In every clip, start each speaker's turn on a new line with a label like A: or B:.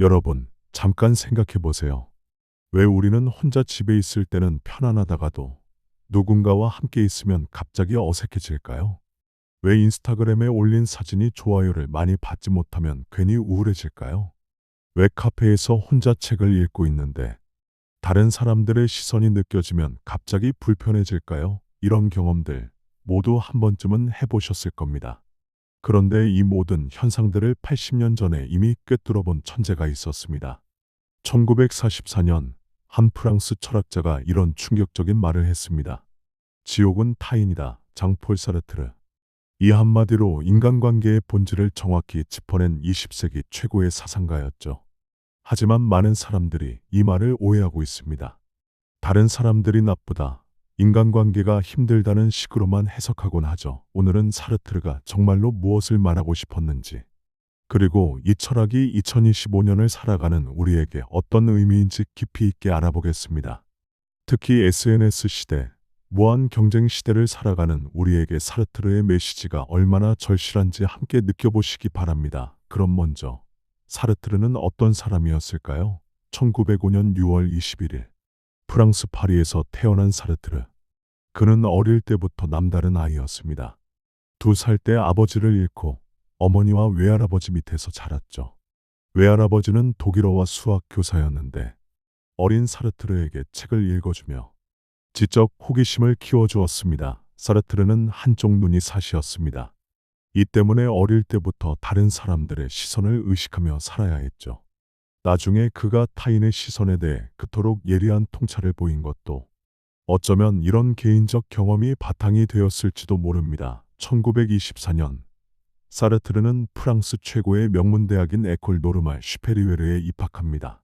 A: 여러분, 잠깐 생각해 보세요. 왜 우리는 혼자 집에 있을 때는 편안하다가도 누군가와 함께 있으면 갑자기 어색해질까요? 왜 인스타그램에 올린 사진이 좋아요를 많이 받지 못하면 괜히 우울해질까요? 왜 카페에서 혼자 책을 읽고 있는데 다른 사람들의 시선이 느껴지면 갑자기 불편해질까요? 이런 경험들 모두 한 번쯤은 해보셨을 겁니다. 그런데 이 모든 현상들을 80년 전에 이미 꿰뚫어 본 천재가 있었습니다. 1944년 한 프랑스 철학자가 이런 충격적인 말을 했습니다. 지옥은 타인이다. 장폴 사르트르. 이 한마디로 인간관계의 본질을 정확히 짚어낸 20세기 최고의 사상가였죠. 하지만 많은 사람들이 이 말을 오해하고 있습니다. 다른 사람들이 나쁘다. 인간관계가 힘들다는 식으로만 해석하곤 하죠. 오늘은 사르트르가 정말로 무엇을 말하고 싶었는지, 그리고 이 철학이 2025년을 살아가는 우리에게 어떤 의미인지 깊이 있게 알아보겠습니다. 특히 SNS 시대, 무한 경쟁 시대를 살아가는 우리에게 사르트르의 메시지가 얼마나 절실한지 함께 느껴보시기 바랍니다. 그럼 먼저, 사르트르는 어떤 사람이었을까요? 1905년 6월 21일, 프랑스 파리에서 태어난 사르트르. 그는 어릴 때부터 남다른 아이였습니다. 두 살 때 아버지를 잃고 어머니와 외할아버지 밑에서 자랐죠. 외할아버지는 독일어와 수학 교사였는데 어린 사르트르에게 책을 읽어주며 지적 호기심을 키워주었습니다. 사르트르는 한쪽 눈이 사시였습니다. 이 때문에 어릴 때부터 다른 사람들의 시선을 의식하며 살아야 했죠. 나중에 그가 타인의 시선에 대해 그토록 예리한 통찰을 보인 것도 어쩌면 이런 개인적 경험이 바탕이 되었을지도 모릅니다. 1924년 사르트르는 프랑스 최고의 명문대학인 에콜 노르말 슈페리웨르에 입학합니다.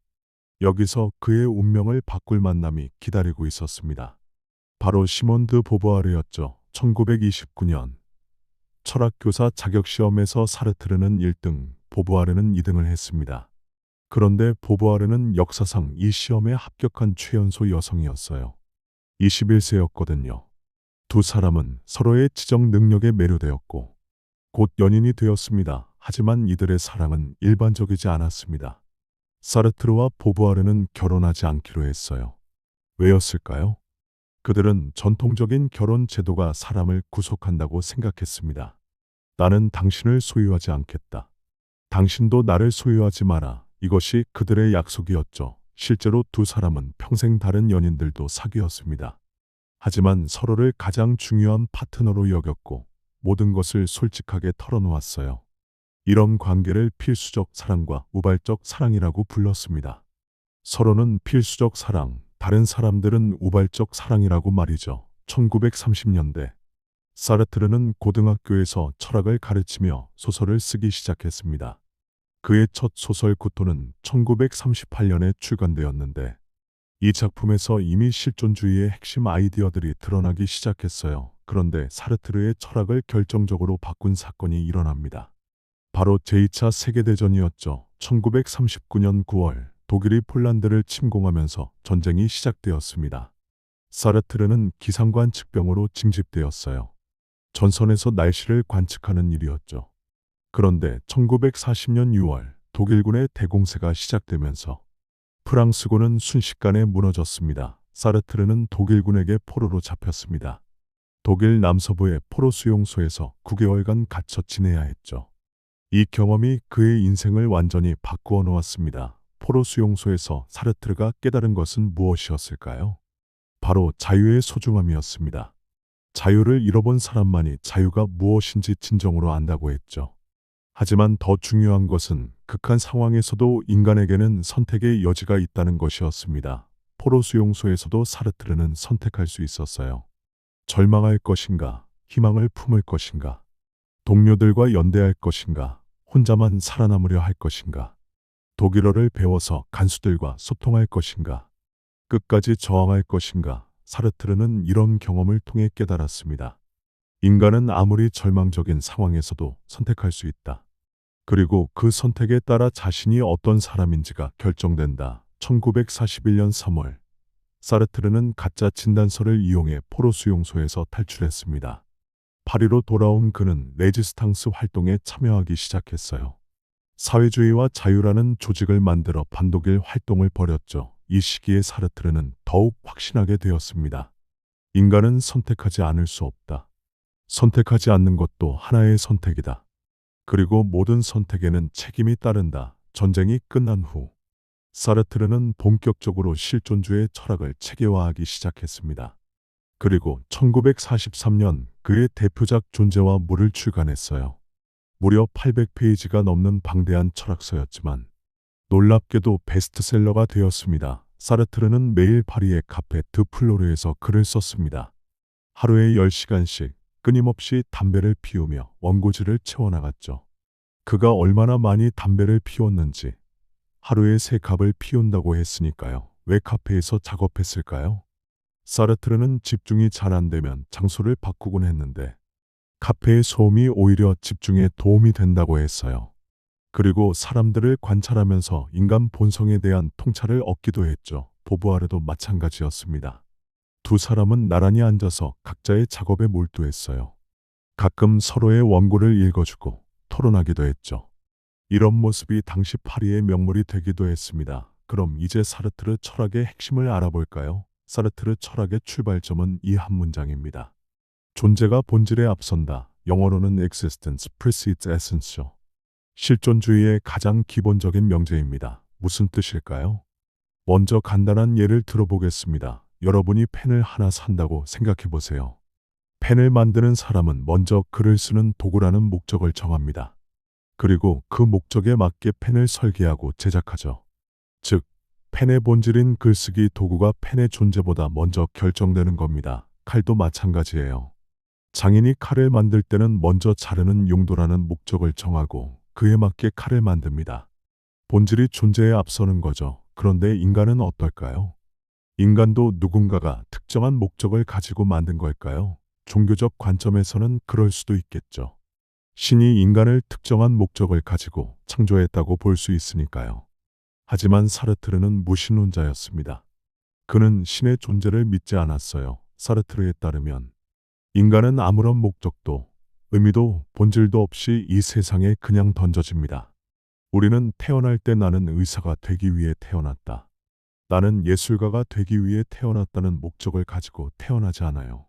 A: 여기서 그의 운명을 바꿀 만남이 기다리고 있었습니다. 바로 시몬드 보부아르였죠. 1929년 철학교사 자격시험에서 사르트르는 1등, 보부아르는 2등을 했습니다. 그런데 보부아르는 역사상 이 시험에 합격한 최연소 여성이었어요. 21세였거든요. 두 사람은 서로의 지적 능력에 매료되었고 곧 연인이 되었습니다. 하지만 이들의 사랑은 일반적이지 않았습니다. 사르트르와 보부아르는 결혼하지 않기로 했어요. 왜였을까요? 그들은 전통적인 결혼 제도가 사람을 구속한다고 생각했습니다. 나는 당신을 소유하지 않겠다. 당신도 나를 소유하지 마라. 이것이 그들의 약속이었죠. 실제로 두 사람은 평생 다른 연인들도 사귀었습니다. 하지만 서로를 가장 중요한 파트너로 여겼고 모든 것을 솔직하게 털어놓았어요. 이런 관계를 필수적 사랑과 우발적 사랑이라고 불렀습니다. 서로는 필수적 사랑, 다른 사람들은 우발적 사랑이라고 말이죠. 1930년대 사르트르는 고등학교에서 철학을 가르치며 소설을 쓰기 시작했습니다. 그의 첫 소설 구토는 1938년에 출간되었는데 이 작품에서 이미 실존주의의 핵심 아이디어들이 드러나기 시작했어요. 그런데 사르트르의 철학을 결정적으로 바꾼 사건이 일어납니다. 바로 제2차 세계대전이었죠. 1939년 9월 독일이 폴란드를 침공하면서 전쟁이 시작되었습니다. 사르트르는 기상관 측병으로 징집되었어요. 전선에서 날씨를 관측하는 일이었죠. 그런데 1940년 6월 독일군의 대공세가 시작되면서 프랑스군은 순식간에 무너졌습니다. 사르트르는 독일군에게 포로로 잡혔습니다. 독일 남서부의 포로 수용소에서 9개월간 갇혀 지내야 했죠. 이 경험이 그의 인생을 완전히 바꾸어 놓았습니다. 포로 수용소에서 사르트르가 깨달은 것은 무엇이었을까요? 바로 자유의 소중함이었습니다. 자유를 잃어본 사람만이 자유가 무엇인지 진정으로 안다고 했죠. 하지만 더 중요한 것은 극한 상황에서도 인간에게는 선택의 여지가 있다는 것이었습니다. 포로 수용소에서도 사르트르는 선택할 수 있었어요. 절망할 것인가, 희망을 품을 것인가, 동료들과 연대할 것인가, 혼자만 살아남으려 할 것인가, 독일어를 배워서 간수들과 소통할 것인가, 끝까지 저항할 것인가, 사르트르는 이런 경험을 통해 깨달았습니다. 인간은 아무리 절망적인 상황에서도 선택할 수 있다. 그리고 그 선택에 따라 자신이 어떤 사람인지가 결정된다. 1941년 3월 사르트르는 가짜 진단서를 이용해 포로 수용소에서 탈출했습니다. 파리로 돌아온 그는 레지스탕스 활동에 참여하기 시작했어요. 사회주의와 자유라는 조직을 만들어 반독일 활동을 벌였죠. 이 시기에 사르트르는 더욱 확신하게 되었습니다. 인간은 선택하지 않을 수 없다. 선택하지 않는 것도 하나의 선택이다. 그리고 모든 선택에는 책임이 따른다. 전쟁이 끝난 후 사르트르는 본격적으로 실존주의 철학을 체계화하기 시작했습니다. 그리고 1943년 그의 대표작 존재와 물을 출간했어요. 무려 800페이지가 넘는 방대한 철학서였지만 놀랍게도 베스트셀러가 되었습니다. 사르트르는 매일 파리의 카페 드 플로르에서 글을 썼습니다. 하루에 10시간씩 끊임없이 담배를 피우며 원고지를 채워나갔죠. 그가 얼마나 많이 담배를 피웠는지 하루에 세 갑을 피운다고 했으니까요. 왜 카페에서 작업했을까요? 사르트르는 집중이 잘 안 되면 장소를 바꾸곤 했는데 카페의 소음이 오히려 집중에 도움이 된다고 했어요. 그리고 사람들을 관찰하면서 인간 본성에 대한 통찰을 얻기도 했죠. 보부아르도 마찬가지였습니다. 두 사람은 나란히 앉아서 각자의 작업에 몰두했어요. 가끔 서로의 원고를 읽어주고 토론하기도 했죠. 이런 모습이 당시 파리의 명물이 되기도 했습니다. 그럼 이제 사르트르 철학의 핵심을 알아볼까요? 사르트르 철학의 출발점은 이 한 문장입니다. 존재가 본질에 앞선다. 영어로는 existence precedes essence죠. 실존주의의 가장 기본적인 명제입니다. 무슨 뜻일까요? 먼저 간단한 예를 들어보겠습니다. 여러분이 펜을 하나 산다고 생각해 보세요. 펜을 만드는 사람은 먼저 글을 쓰는 도구라는 목적을 정합니다. 그리고 그 목적에 맞게 펜을 설계하고 제작하죠. 즉, 펜의 본질인 글쓰기 도구가 펜의 존재보다 먼저 결정되는 겁니다. 칼도 마찬가지예요. 장인이 칼을 만들 때는 먼저 자르는 용도라는 목적을 정하고 그에 맞게 칼을 만듭니다. 본질이 존재에 앞서는 거죠. 그런데 인간은 어떨까요? 인간도 누군가가 특정한 목적을 가지고 만든 걸까요? 종교적 관점에서는 그럴 수도 있겠죠. 신이 인간을 특정한 목적을 가지고 창조했다고 볼 수 있으니까요. 하지만 사르트르는 무신론자였습니다. 그는 신의 존재를 믿지 않았어요. 사르트르에 따르면 인간은 아무런 목적도 의미도 본질도 없이 이 세상에 그냥 던져집니다. 우리는 태어날 때 나는 의사가 되기 위해 태어났다. 나는 예술가가 되기 위해 태어났다는 목적을 가지고 태어나지 않아요.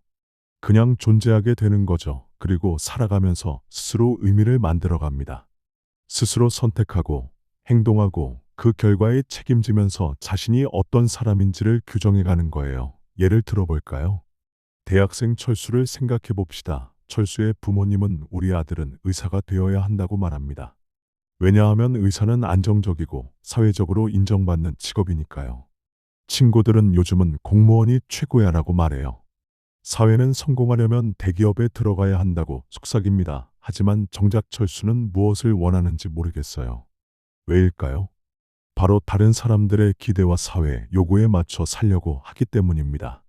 A: 그냥 존재하게 되는 거죠. 그리고 살아가면서 스스로 의미를 만들어 갑니다. 스스로 선택하고 행동하고 그 결과에 책임지면서 자신이 어떤 사람인지를 규정해 가는 거예요. 예를 들어볼까요? 대학생 철수를 생각해 봅시다. 철수의 부모님은 우리 아들은 의사가 되어야 한다고 말합니다. 왜냐하면 의사는 안정적이고 사회적으로 인정받는 직업이니까요. 친구들은 요즘은 공무원이 최고야라고 말해요. 사회는 성공하려면 대기업에 들어가야 한다고 속삭입니다. 하지만 정작 철수는 무엇을 원하는지 모르겠어요. 왜일까요? 바로 다른 사람들의 기대와 사회 요구에 맞춰 살려고 하기 때문입니다.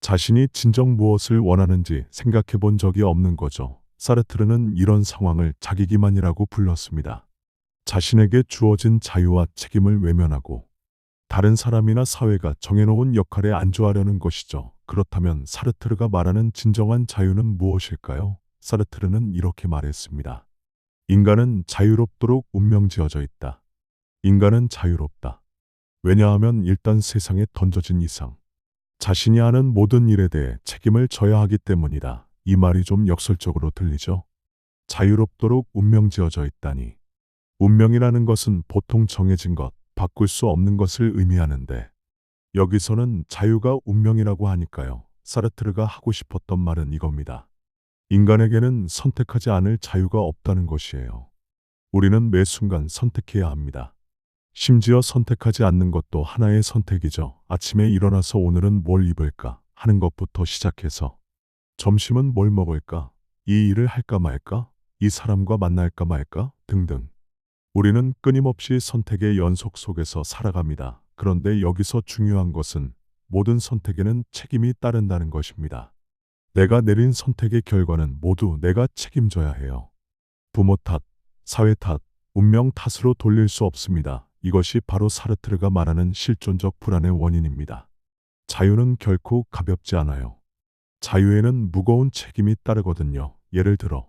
A: 자신이 진정 무엇을 원하는지 생각해 본 적이 없는 거죠. 사르트르는 이런 상황을 자기 기만이라고 불렀습니다. 자신에게 주어진 자유와 책임을 외면하고 다른 사람이나 사회가 정해놓은 역할에 안주하려는 것이죠. 그렇다면 사르트르가 말하는 진정한 자유는 무엇일까요? 사르트르는 이렇게 말했습니다. 인간은 자유롭도록 운명지어져 있다. 인간은 자유롭다. 왜냐하면 일단 세상에 던져진 이상 자신이 하는 모든 일에 대해 책임을 져야 하기 때문이다. 이 말이 좀 역설적으로 들리죠? 자유롭도록 운명지어져 있다니. 운명이라는 것은 보통 정해진 것, 바꿀 수 없는 것을 의미하는데 여기서는 자유가 운명이라고 하니까요. 사르트르가 하고 싶었던 말은 이겁니다. 인간에게는 선택하지 않을 자유가 없다는 것이에요. 우리는 매 순간 선택해야 합니다. 심지어 선택하지 않는 것도 하나의 선택이죠. 아침에 일어나서 오늘은 뭘 입을까 하는 것부터 시작해서 점심은 뭘 먹을까? 이 일을 할까 말까? 이 사람과 만날까 말까? 등등. 우리는 끊임없이 선택의 연속 속에서 살아갑니다. 그런데 여기서 중요한 것은 모든 선택에는 책임이 따른다는 것입니다. 내가 내린 선택의 결과는 모두 내가 책임져야 해요. 부모 탓, 사회 탓, 운명 탓으로 돌릴 수 없습니다. 이것이 바로 사르트르가 말하는 실존적 불안의 원인입니다. 자유는 결코 가볍지 않아요. 자유에는 무거운 책임이 따르거든요. 예를 들어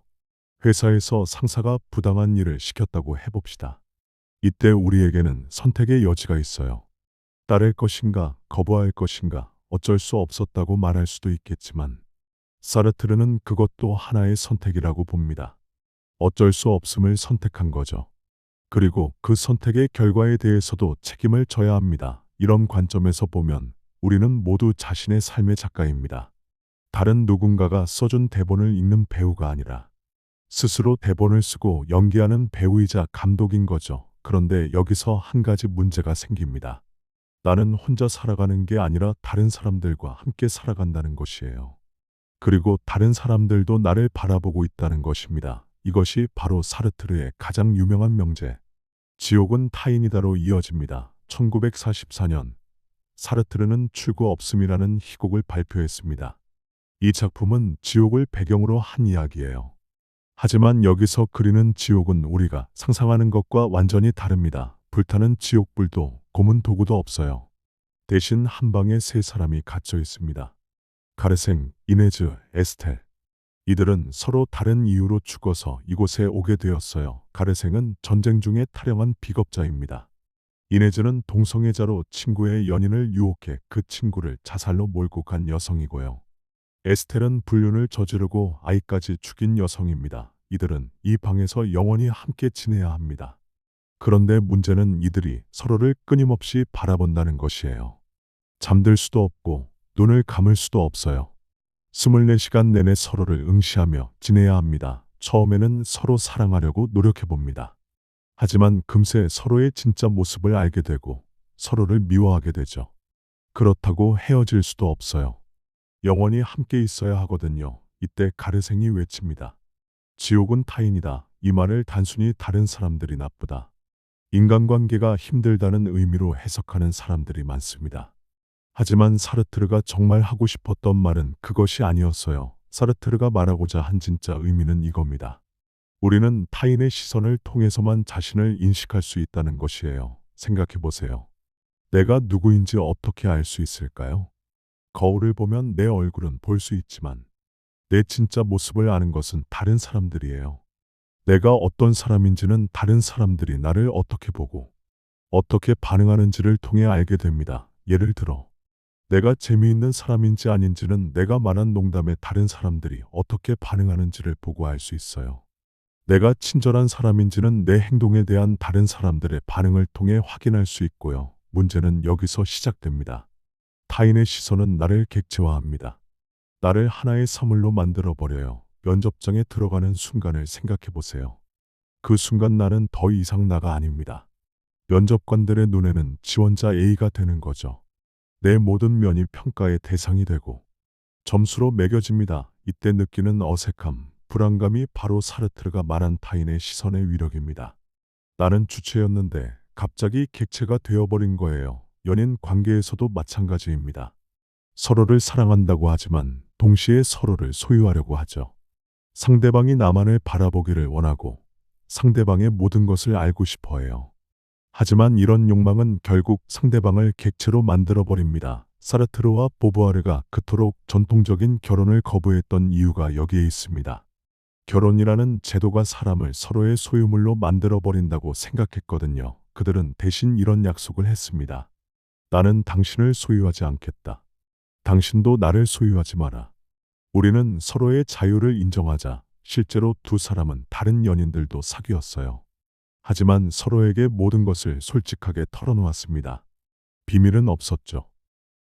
A: 회사에서 상사가 부당한 일을 시켰다고 해봅시다. 이때 우리에게는 선택의 여지가 있어요. 따를 것인가, 거부할 것인가, 어쩔 수 없었다고 말할 수도 있겠지만, 사르트르는 그것도 하나의 선택이라고 봅니다. 어쩔 수 없음을 선택한 거죠. 그리고 그 선택의 결과에 대해서도 책임을 져야 합니다. 이런 관점에서 보면 우리는 모두 자신의 삶의 작가입니다. 다른 누군가가 써준 대본을 읽는 배우가 아니라 스스로 대본을 쓰고 연기하는 배우이자 감독인 거죠. 그런데 여기서 한 가지 문제가 생깁니다. 나는 혼자 살아가는 게 아니라 다른 사람들과 함께 살아간다는 것이에요. 그리고 다른 사람들도 나를 바라보고 있다는 것입니다. 이것이 바로 사르트르의 가장 유명한 명제, 지옥은 타인이다로 이어집니다. 1944년, 사르트르는 출구 없음이라는 희곡을 발표했습니다. 이 작품은 지옥을 배경으로 한 이야기예요. 하지만 여기서 그리는 지옥은 우리가 상상하는 것과 완전히 다릅니다. 불타는 지옥불도 고문 도구도 없어요. 대신 한 방에 세 사람이 갇혀 있습니다. 가르생, 이네즈, 에스텔. 이들은 서로 다른 이유로 죽어서 이곳에 오게 되었어요. 가르생은 전쟁 중에 탈영한 비겁자입니다. 이네즈는 동성애자로 친구의 연인을 유혹해 그 친구를 자살로 몰고 간 여성이고요. 에스텔은 불륜을 저지르고 아이까지 죽인 여성입니다. 이들은 이 방에서 영원히 함께 지내야 합니다. 그런데 문제는 이들이 서로를 끊임없이 바라본다는 것이에요. 잠들 수도 없고 눈을 감을 수도 없어요. 24시간 내내 서로를 응시하며 지내야 합니다. 처음에는 서로 사랑하려고 노력해 봅니다. 하지만 금세 서로의 진짜 모습을 알게 되고 서로를 미워하게 되죠. 그렇다고 헤어질 수도 없어요. 영원히 함께 있어야 하거든요. 이때 가르생이 외칩니다. 지옥은 타인이다. 이 말을 단순히 다른 사람들이 나쁘다. 인간관계가 힘들다는 의미로 해석하는 사람들이 많습니다. 하지만 사르트르가 정말 하고 싶었던 말은 그것이 아니었어요. 사르트르가 말하고자 한 진짜 의미는 이겁니다. 우리는 타인의 시선을 통해서만 자신을 인식할 수 있다는 것이에요. 생각해 보세요. 내가 누구인지 어떻게 알 수 있을까요? 거울을 보면 내 얼굴은 볼 수 있지만 내 진짜 모습을 아는 것은 다른 사람들이에요. 내가 어떤 사람인지는 다른 사람들이 나를 어떻게 보고 어떻게 반응하는지를 통해 알게 됩니다. 예를 들어 내가 재미있는 사람인지 아닌지는 내가 말한 농담에 다른 사람들이 어떻게 반응하는지를 보고 알 수 있어요. 내가 친절한 사람인지는 내 행동에 대한 다른 사람들의 반응을 통해 확인할 수 있고요. 문제는 여기서 시작됩니다. 타인의 시선은 나를 객체화합니다. 나를 하나의 사물로 만들어 버려요. 면접장에 들어가는 순간을 생각해 보세요. 그 순간 나는 더 이상 나가 아닙니다. 면접관들의 눈에는 지원자 A가 되는 거죠. 내 모든 면이 평가의 대상이 되고 점수로 매겨집니다. 이때 느끼는 어색함, 불안감이 바로 사르트르가 말한 타인의 시선의 위력입니다. 나는 주체였는데 갑자기 객체가 되어버린 거예요. 연인 관계에서도 마찬가지입니다. 서로를 사랑한다고 하지만 동시에 서로를 소유하려고 하죠. 상대방이 나만을 바라보기를 원하고 상대방의 모든 것을 알고 싶어 해요. 하지만 이런 욕망은 결국 상대방을 객체로 만들어버립니다. 사르트르와 보부아르가 그토록 전통적인 결혼을 거부했던 이유가 여기에 있습니다. 결혼이라는 제도가 사람을 서로의 소유물로 만들어버린다고 생각했거든요. 그들은 대신 이런 약속을 했습니다. 나는 당신을 소유하지 않겠다. 당신도 나를 소유하지 마라. 우리는 서로의 자유를 인정하자 실제로 두 사람은 다른 연인들도 사귀었어요. 하지만 서로에게 모든 것을 솔직하게 털어놓았습니다. 비밀은 없었죠.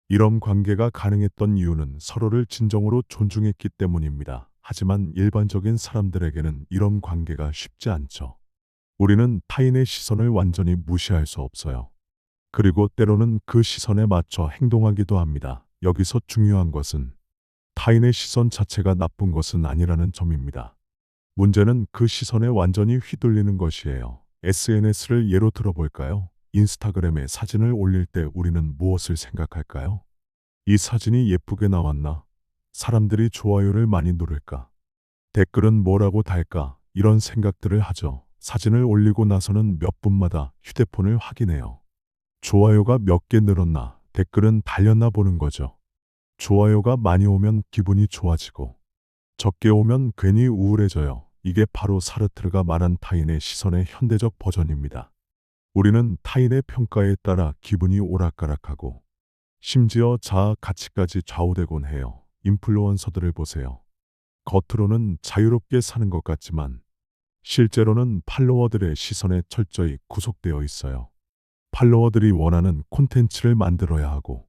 A: 이런 관계가 가능했던 이유는 서로를 진정으로 존중했기 때문입니다. 하지만 일반적인 사람들에게는 이런 관계가 쉽지 않죠. 우리는 타인의 시선을 완전히 무시할 수 없어요. 그리고 때로는 그 시선에 맞춰 행동하기도 합니다. 여기서 중요한 것은 타인의 시선 자체가 나쁜 것은 아니라는 점입니다. 문제는 그 시선에 완전히 휘둘리는 것이에요. SNS를 예로 들어볼까요? 인스타그램에 사진을 올릴 때 우리는 무엇을 생각할까요? 이 사진이 예쁘게 나왔나? 사람들이 좋아요를 많이 누를까? 댓글은 뭐라고 달까? 이런 생각들을 하죠. 사진을 올리고 나서는 몇 분마다 휴대폰을 확인해요. 좋아요가 몇 개 늘었나? 댓글은 달렸나 보는 거죠. 좋아요가 많이 오면 기분이 좋아지고 적게 오면 괜히 우울해져요. 이게 바로 사르트르가 말한 타인의 시선의 현대적 버전입니다. 우리는 타인의 평가에 따라 기분이 오락가락하고 심지어 자아 가치까지 좌우되곤 해요. 인플루언서들을 보세요. 겉으로는 자유롭게 사는 것 같지만 실제로는 팔로워들의 시선에 철저히 구속되어 있어요. 팔로워들이 원하는 콘텐츠를 만들어야 하고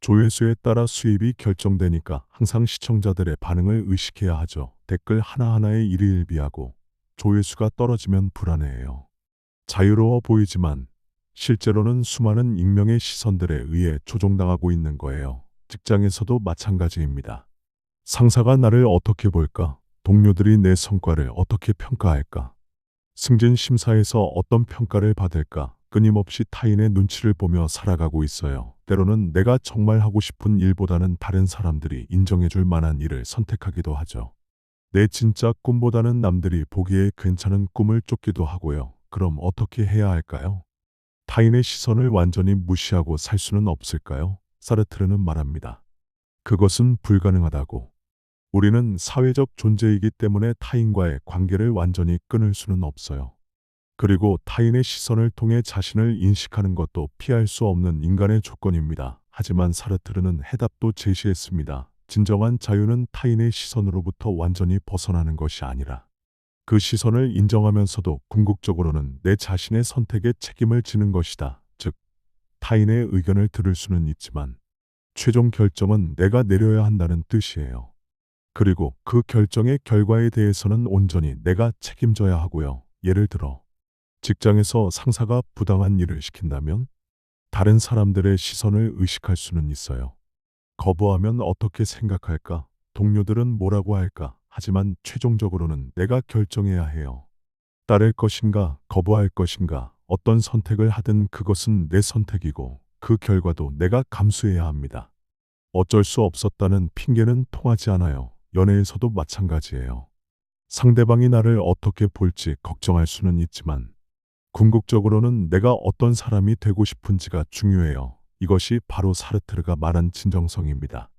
A: 조회수에 따라 수입이 결정되니까 항상 시청자들의 반응을 의식해야 하죠. 댓글 하나하나에 일희일비하고 조회수가 떨어지면 불안해해요. 자유로워 보이지만 실제로는 수많은 익명의 시선들에 의해 조종당하고 있는 거예요. 직장에서도 마찬가지입니다. 상사가 나를 어떻게 볼까? 동료들이 내 성과를 어떻게 평가할까? 승진 심사에서 어떤 평가를 받을까? 끊임없이 타인의 눈치를 보며 살아가고 있어요. 때로는 내가 정말 하고 싶은 일보다는 다른 사람들이 인정해줄 만한 일을 선택하기도 하죠. 내 진짜 꿈보다는 남들이 보기에 괜찮은 꿈을 쫓기도 하고요. 그럼 어떻게 해야 할까요? 타인의 시선을 완전히 무시하고 살 수는 없을까요? 사르트르는 말합니다. 그것은 불가능하다고. 우리는 사회적 존재이기 때문에 타인과의 관계를 완전히 끊을 수는 없어요. 그리고 타인의 시선을 통해 자신을 인식하는 것도 피할 수 없는 인간의 조건입니다. 하지만 사르트르는 해답도 제시했습니다. 진정한 자유는 타인의 시선으로부터 완전히 벗어나는 것이 아니라 그 시선을 인정하면서도 궁극적으로는 내 자신의 선택에 책임을 지는 것이다. 즉, 타인의 의견을 들을 수는 있지만 최종 결정은 내가 내려야 한다는 뜻이에요. 그리고 그 결정의 결과에 대해서는 온전히 내가 책임져야 하고요. 예를 들어, 직장에서 상사가 부당한 일을 시킨다면 다른 사람들의 시선을 의식할 수는 있어요. 거부하면 어떻게 생각할까? 동료들은 뭐라고 할까? 하지만 최종적으로는 내가 결정해야 해요. 따를 것인가, 거부할 것인가, 어떤 선택을 하든 그것은 내 선택이고 그 결과도 내가 감수해야 합니다. 어쩔 수 없었다는 핑계는 통하지 않아요. 연애에서도 마찬가지예요. 상대방이 나를 어떻게 볼지 걱정할 수는 있지만 궁극적으로는 내가 어떤 사람이 되고 싶은지가 중요해요. 이것이 바로 사르트르가 말한 진정성입니다.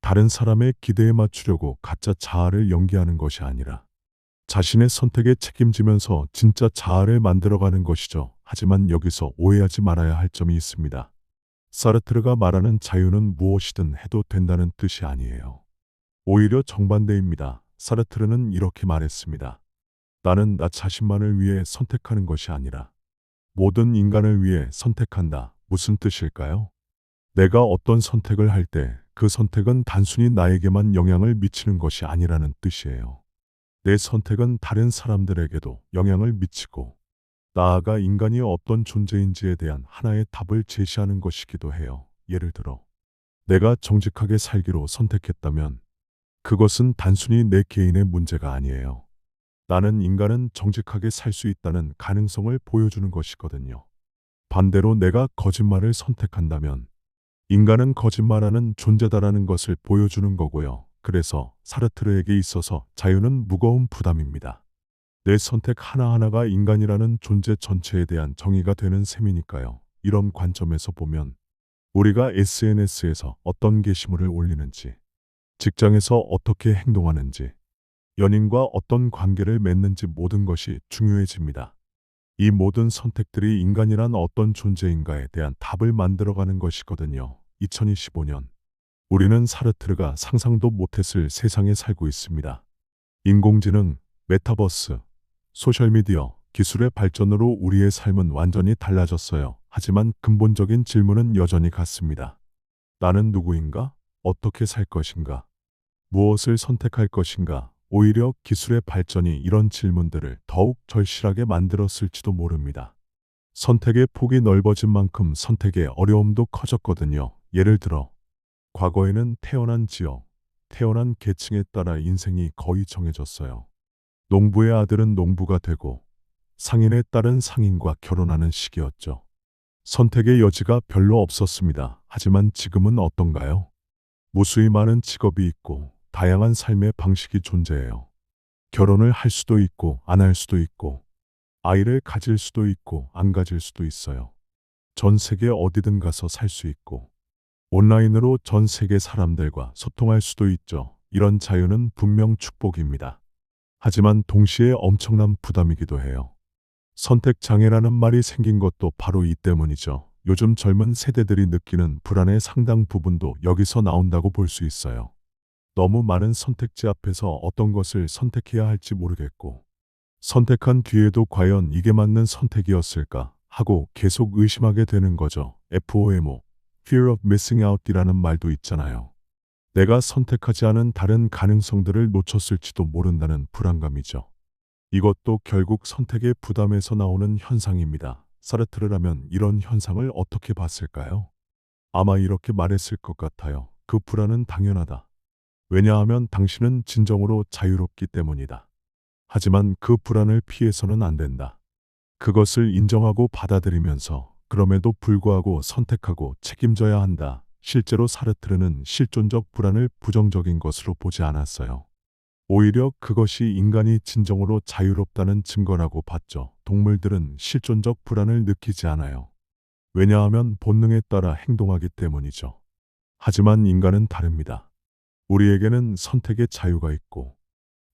A: 다른 사람의 기대에 맞추려고 가짜 자아를 연기하는 것이 아니라 자신의 선택에 책임지면서 진짜 자아를 만들어가는 것이죠. 하지만 여기서 오해하지 말아야 할 점이 있습니다. 사르트르가 말하는 자유는 무엇이든 해도 된다는 뜻이 아니에요. 오히려 정반대입니다. 사르트르는 이렇게 말했습니다. 나는 나 자신만을 위해 선택하는 것이 아니라 모든 인간을 위해 선택한다. 무슨 뜻일까요? 내가 어떤 선택을 할 때 그 선택은 단순히 나에게만 영향을 미치는 것이 아니라는 뜻이에요. 내 선택은 다른 사람들에게도 영향을 미치고 나아가 인간이 어떤 존재인지에 대한 하나의 답을 제시하는 것이기도 해요. 예를 들어, 내가 정직하게 살기로 선택했다면 그것은 단순히 내 개인의 문제가 아니에요. 나는 인간은 정직하게 살 수 있다는 가능성을 보여주는 것이거든요. 반대로 내가 거짓말을 선택한다면 인간은 거짓말하는 존재다라는 것을 보여주는 거고요. 그래서 사르트르에게 있어서 자유는 무거운 부담입니다. 내 선택 하나하나가 인간이라는 존재 전체에 대한 정의가 되는 셈이니까요. 이런 관점에서 보면 우리가 SNS에서 어떤 게시물을 올리는지, 직장에서 어떻게 행동하는지, 연인과 어떤 관계를 맺는지 모든 것이 중요해집니다. 이 모든 선택들이 인간이란 어떤 존재인가에 대한 답을 만들어가는 것이거든요. 2025년 우리는 사르트르가 상상도 못했을 세상에 살고 있습니다. 인공지능, 메타버스, 소셜미디어, 기술의 발전으로 우리의 삶은 완전히 달라졌어요. 하지만 근본적인 질문은 여전히 같습니다. 나는 누구인가? 어떻게 살 것인가? 무엇을 선택할 것인가? 오히려 기술의 발전이 이런 질문들을 더욱 절실하게 만들었을지도 모릅니다. 선택의 폭이 넓어진 만큼 선택의 어려움도 커졌거든요. 예를 들어, 과거에는 태어난 지역, 태어난 계층에 따라 인생이 거의 정해졌어요. 농부의 아들은 농부가 되고 상인의 딸은 상인과 결혼하는 시기였죠. 선택의 여지가 별로 없었습니다. 하지만 지금은 어떤가요? 무수히 많은 직업이 있고 다양한 삶의 방식이 존재해요. 결혼을 할 수도 있고 안 할 수도 있고 아이를 가질 수도 있고 안 가질 수도 있어요. 전 세계 어디든 가서 살 수 있고 온라인으로 전 세계 사람들과 소통할 수도 있죠. 이런 자유는 분명 축복입니다. 하지만 동시에 엄청난 부담이기도 해요. 선택 장애라는 말이 생긴 것도 바로 이 때문이죠. 요즘 젊은 세대들이 느끼는 불안의 상당 부분도 여기서 나온다고 볼 수 있어요. 너무 많은 선택지 앞에서 어떤 것을 선택해야 할지 모르겠고, 선택한 뒤에도 과연 이게 맞는 선택이었을까 하고 계속 의심하게 되는 거죠. FOMO, Fear of Missing Out이라는 말도 있잖아요. 내가 선택하지 않은 다른 가능성들을 놓쳤을지도 모른다는 불안감이죠. 이것도 결국 선택의 부담에서 나오는 현상입니다. 사르트르라면 이런 현상을 어떻게 봤을까요? 아마 이렇게 말했을 것 같아요. 그 불안은 당연하다. 왜냐하면 당신은 진정으로 자유롭기 때문이다. 하지만 그 불안을 피해서는 안 된다. 그것을 인정하고 받아들이면서 그럼에도 불구하고 선택하고 책임져야 한다. 실제로 사르트르는 실존적 불안을 부정적인 것으로 보지 않았어요. 오히려 그것이 인간이 진정으로 자유롭다는 증거라고 봤죠. 동물들은 실존적 불안을 느끼지 않아요. 왜냐하면 본능에 따라 행동하기 때문이죠. 하지만 인간은 다릅니다. 우리에게는 선택의 자유가 있고,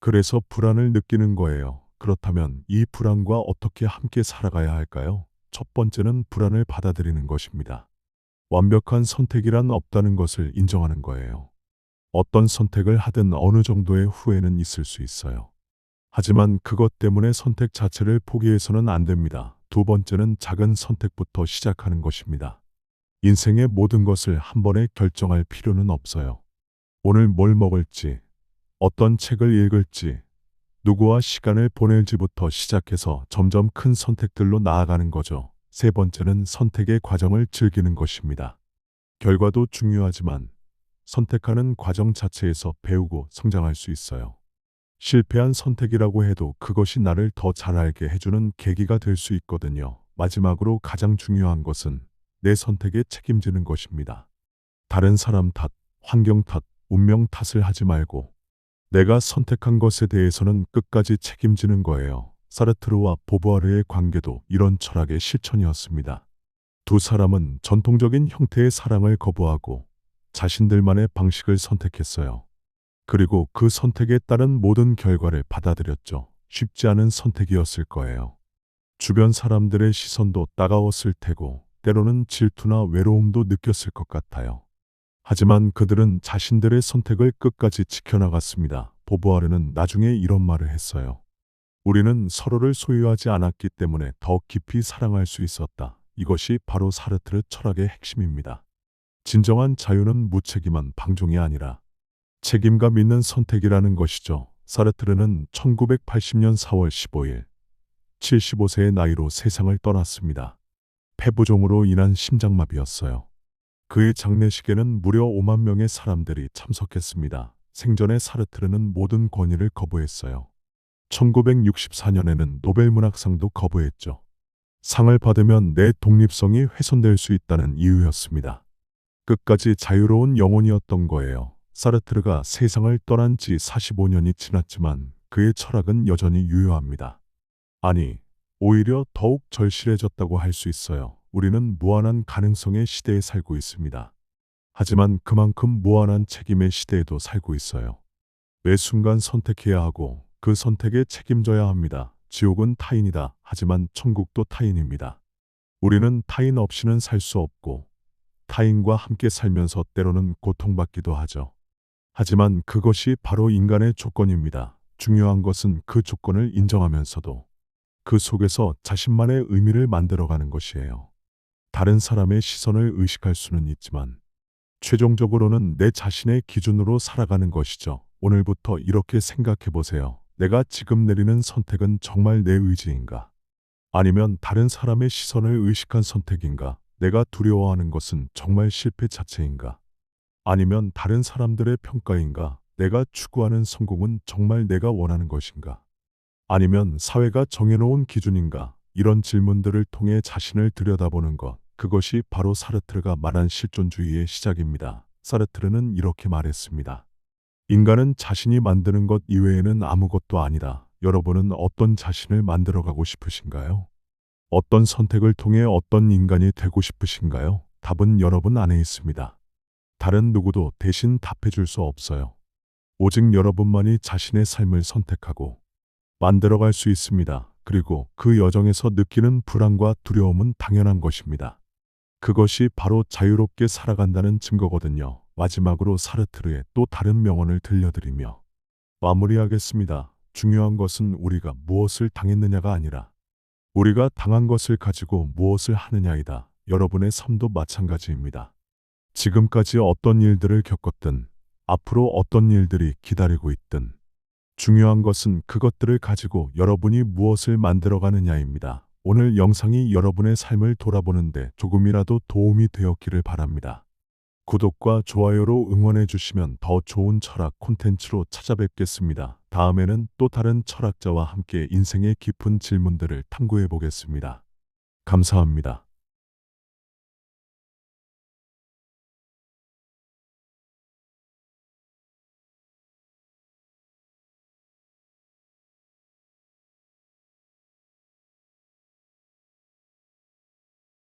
A: 그래서 불안을 느끼는 거예요. 그렇다면 이 불안과 어떻게 함께 살아가야 할까요? 첫 번째는 불안을 받아들이는 것입니다. 완벽한 선택이란 없다는 것을 인정하는 거예요. 어떤 선택을 하든 어느 정도의 후회는 있을 수 있어요. 하지만 그것 때문에 선택 자체를 포기해서는 안 됩니다. 두 번째는 작은 선택부터 시작하는 것입니다. 인생의 모든 것을 한 번에 결정할 필요는 없어요. 오늘 뭘 먹을지, 어떤 책을 읽을지, 누구와 시간을 보낼지부터 시작해서 점점 큰 선택들로 나아가는 거죠. 세 번째는 선택의 과정을 즐기는 것입니다. 결과도 중요하지만 선택하는 과정 자체에서 배우고 성장할 수 있어요. 실패한 선택이라고 해도 그것이 나를 더 잘 알게 해주는 계기가 될 수 있거든요. 마지막으로 가장 중요한 것은 내 선택에 책임지는 것입니다. 다른 사람 탓, 환경 탓, 운명 탓을 하지 말고 내가 선택한 것에 대해서는 끝까지 책임지는 거예요. 사르트르와 보부아르의 관계도 이런 철학의 실천이었습니다. 두 사람은 전통적인 형태의 사랑을 거부하고 자신들만의 방식을 선택했어요. 그리고 그 선택에 따른 모든 결과를 받아들였죠. 쉽지 않은 선택이었을 거예요. 주변 사람들의 시선도 따가웠을 테고 때로는 질투나 외로움도 느꼈을 것 같아요. 하지만 그들은 자신들의 선택을 끝까지 지켜나갔습니다. 보부아르는 나중에 이런 말을 했어요. 우리는 서로를 소유하지 않았기 때문에 더 깊이 사랑할 수 있었다. 이것이 바로 사르트르 철학의 핵심입니다. 진정한 자유는 무책임한 방종이 아니라 책임감 있는 선택이라는 것이죠. 사르트르는 1980년 4월 15일 75세의 나이로 세상을 떠났습니다. 폐부종으로 인한 심장마비였어요. 그의 장례식에는 무려 5만 명의 사람들이 참석했습니다. 생전에 사르트르는 모든 권위를 거부했어요. 1964년에는 노벨문학상도 거부했죠. 상을 받으면 내 독립성이 훼손될 수 있다는 이유였습니다. 끝까지 자유로운 영혼이었던 거예요. 사르트르가 세상을 떠난 지 45년이 지났지만 그의 철학은 여전히 유효합니다. 아니, 오히려 더욱 절실해졌다고 할 수 있어요. 우리는 무한한 가능성의 시대에 살고 있습니다. 하지만 그만큼 무한한 책임의 시대에도 살고 있어요. 매 순간 선택해야 하고 그 선택에 책임져야 합니다. 지옥은 타인이다. 하지만 천국도 타인입니다. 우리는 타인 없이는 살 수 없고 타인과 함께 살면서 때로는 고통받기도 하죠. 하지만 그것이 바로 인간의 조건입니다. 중요한 것은 그 조건을 인정하면서도 그 속에서 자신만의 의미를 만들어가는 것이에요. 다른 사람의 시선을 의식할 수는 있지만 최종적으로는 내 자신의 기준으로 살아가는 것이죠. 오늘부터 이렇게 생각해 보세요. 내가 지금 내리는 선택은 정말 내 의지인가? 아니면 다른 사람의 시선을 의식한 선택인가? 내가 두려워하는 것은 정말 실패 자체인가? 아니면 다른 사람들의 평가인가? 내가 추구하는 성공은 정말 내가 원하는 것인가? 아니면 사회가 정해놓은 기준인가? 이런 질문들을 통해 자신을 들여다보는 것. 그것이 바로 사르트르가 말한 실존주의의 시작입니다. 사르트르는 이렇게 말했습니다. 인간은 자신이 만드는 것 이외에는 아무것도 아니다. 여러분은 어떤 자신을 만들어가고 싶으신가요? 어떤 선택을 통해 어떤 인간이 되고 싶으신가요? 답은 여러분 안에 있습니다. 다른 누구도 대신 답해줄 수 없어요. 오직 여러분만이 자신의 삶을 선택하고 만들어갈 수 있습니다. 그리고 그 여정에서 느끼는 불안과 두려움은 당연한 것입니다. 그것이 바로 자유롭게 살아간다는 증거거든요. 마지막으로 사르트르의 또 다른 명언을 들려드리며 마무리하겠습니다. 중요한 것은 우리가 무엇을 당했느냐가 아니라 우리가 당한 것을 가지고 무엇을 하느냐이다. 여러분의 삶도 마찬가지입니다. 지금까지 어떤 일들을 겪었든 앞으로 어떤 일들이 기다리고 있든 중요한 것은 그것들을 가지고 여러분이 무엇을 만들어가느냐입니다. 오늘 영상이 여러분의 삶을 돌아보는데 조금이라도 도움이 되었기를 바랍니다. 구독과 좋아요로 응원해 주시면 더 좋은 철학 콘텐츠로 찾아뵙겠습니다. 다음에는 또 다른 철학자와 함께 인생의 깊은 질문들을 탐구해 보겠습니다. 감사합니다.